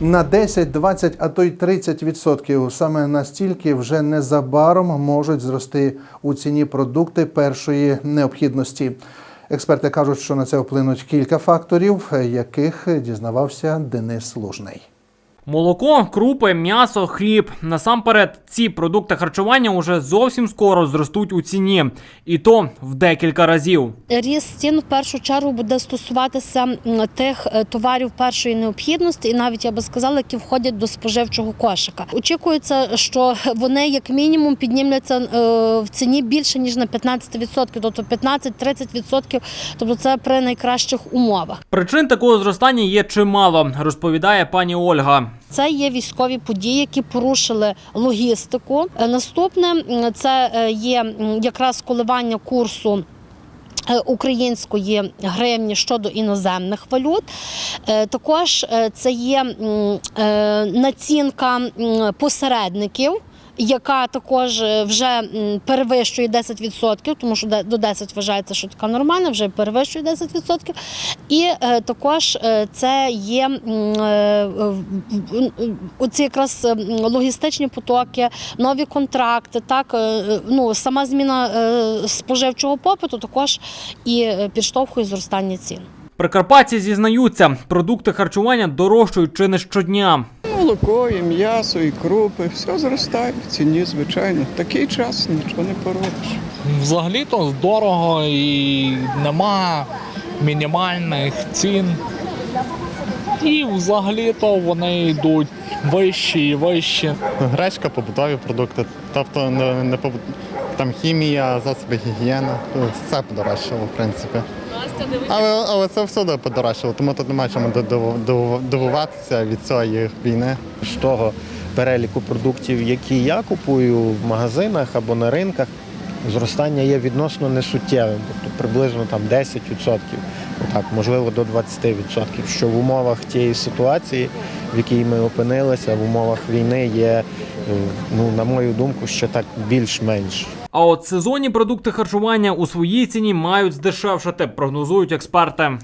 на 10, 20, а то й 30 відсотків. Саме настільки вже незабаром можуть зрости у ціні продукти першої необхідності. Експерти кажуть, що на це вплинуть кілька факторів, яких дізнавався Денис Лужний. Молоко, крупи, м'ясо, хліб. Насамперед, ці продукти харчування уже зовсім скоро зростуть у ціні, і то в декілька разів. Ріст цін в першу чергу буде стосуватися тих е, товарів першої необхідності, і навіть я би сказала, які входять до споживчого кошика. Очікується, що вони як мінімум піднімляться е, в ціні більше ніж на 15%, тобто 15-30%, тобто це при найкращих умовах. Причин такого зростання є чимало, розповідає пані Ольга. Це є військові події, які порушили логістику. Е, Наступне це е, є якраз коливання курсу. е, Української гривні щодо іноземних валют, також це є націнка посередників, яка також е, вже перевищує 10%, тому що до 10 вважається, що така нормальна, вже перевищує 10%. І е, також е, це є оці якраз логістичні потоки, нові контракти. Так ну сама зміна споживчого попиту також і підштовхує зростання цін. Прикарпатці зізнаються, продукти харчування дорожчають чи не щодня. Молоко, і м'ясо, і крупи, все зростає в ціні, звичайно. Такий час, нічого не поробиш. Взагалі-то дорого і нема мінімальних цін. І взагалі-то вони йдуть вищі і вищі. Гречка, побутові продукти, тобто не, не побут- там хімія, засоби гігієни, все подорожчало, в принципі. Але, але це всюди подорожчало, тому тут немає чому диву- диву- дивуватися від цієї війни. з того переліку продуктів, які я купую в магазинах або на ринках, зростання є відносно несуттєвим, тобто приблизно там 10%, отак, можливо, до 20%, що в умовах тієї ситуації, в якій ми опинилися, в умовах війни є, е, ну, на мою думку, ще так більш-менш. А от сезонні продукти харчування у своїй ціні мають здешевшати, прогнозують експерти.